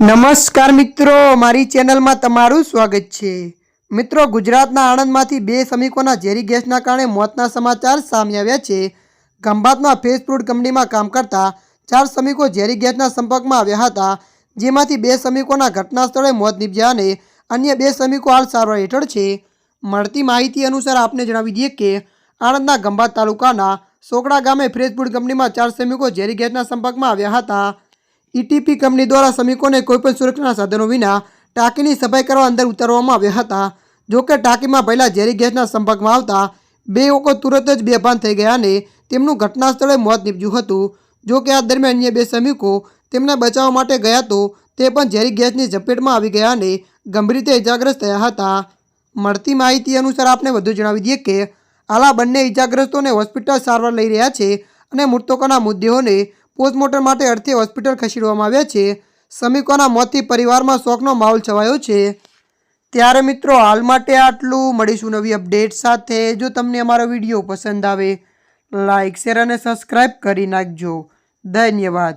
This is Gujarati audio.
નમસ્કાર મિત્રો, મારી ચેનલમાં તમારું સ્વાગત છે. મિત્રો, ગુજરાતના આણંદમાંથી બે શ્રમિકોના ઝેરી ગેસના કારણે મોતના સમાચાર સામે આવ્યા છે. ખંભાતમાં ફ્રૂડ કંપનીમાં કામ કરતા ચાર શ્રમિકો ઝેરી ગેસના સંપર્કમાં આવ્યા હતા, જેમાંથી બે શ્રમિકોના ઘટના સ્થળે મોત નીપજ્યા અને અન્ય બે શ્રમિકો હાલ સારવાર હેઠળ છે. મળતી માહિતી અનુસાર આપને જણાવી દઈએ કે, આણંદના ખંભાત તાલુકાના સોકડા ગામે ફ્રેશ ફૂડ કંપનીમાં ચાર શ્રમિકો ઝેરી ગેસના સંપર્કમાં આવ્યા હતા. ઈટીપી કંપની દ્વારા શ્રમિકોને કોઈપણ સુરક્ષાના સાધનો વિના ટાંકીની સફાઈ કરવા અંદર ઉતારવામાં આવ્યા હતા. જોકે ટાંકીમાં પહેલાં ઝેરી ગેસના સંપર્કમાં આવતા બે લોકો તુરત જ બેભાન થઈ ગયા અને તેમનું ઘટના સ્થળે મોત નીપજ્યું હતું. જોકે આ દરમિયાન અન્ય બે શ્રમિકો તેમને બચાવવા માટે ગયા તો તે પણ ઝેરી ગેસની ઝપેટમાં આવી ગયા અને ગંભીર રીતે ઇજાગ્રસ્ત થયા હતા. મળતી માહિતી અનુસાર આપને વધુ જણાવી દઈએ કે આલા બંને ઇજાગ્રસ્તોને હોસ્પિટલ સારવાર લઈ રહ્યા છે અને મૃતકોના મૃતદેહોને પોસ્ટમોર્ટમ માટે અર્થે હોસ્પિટલ ખસેડવામાં આવ્યા છે. શ્રમિકોના મોતથી પરિવારમાં શોકનો માહોલ છવાયો છે. ત્યારે મિત્રો, હાલ માટે આટલું. મળીશું નવી અપડેટ સાથે. જો તમને અમારો વીડિયો પસંદ આવે લાઇક શેર અને સબસ્ક્રાઈબ કરી નાખજો. ધન્યવાદ.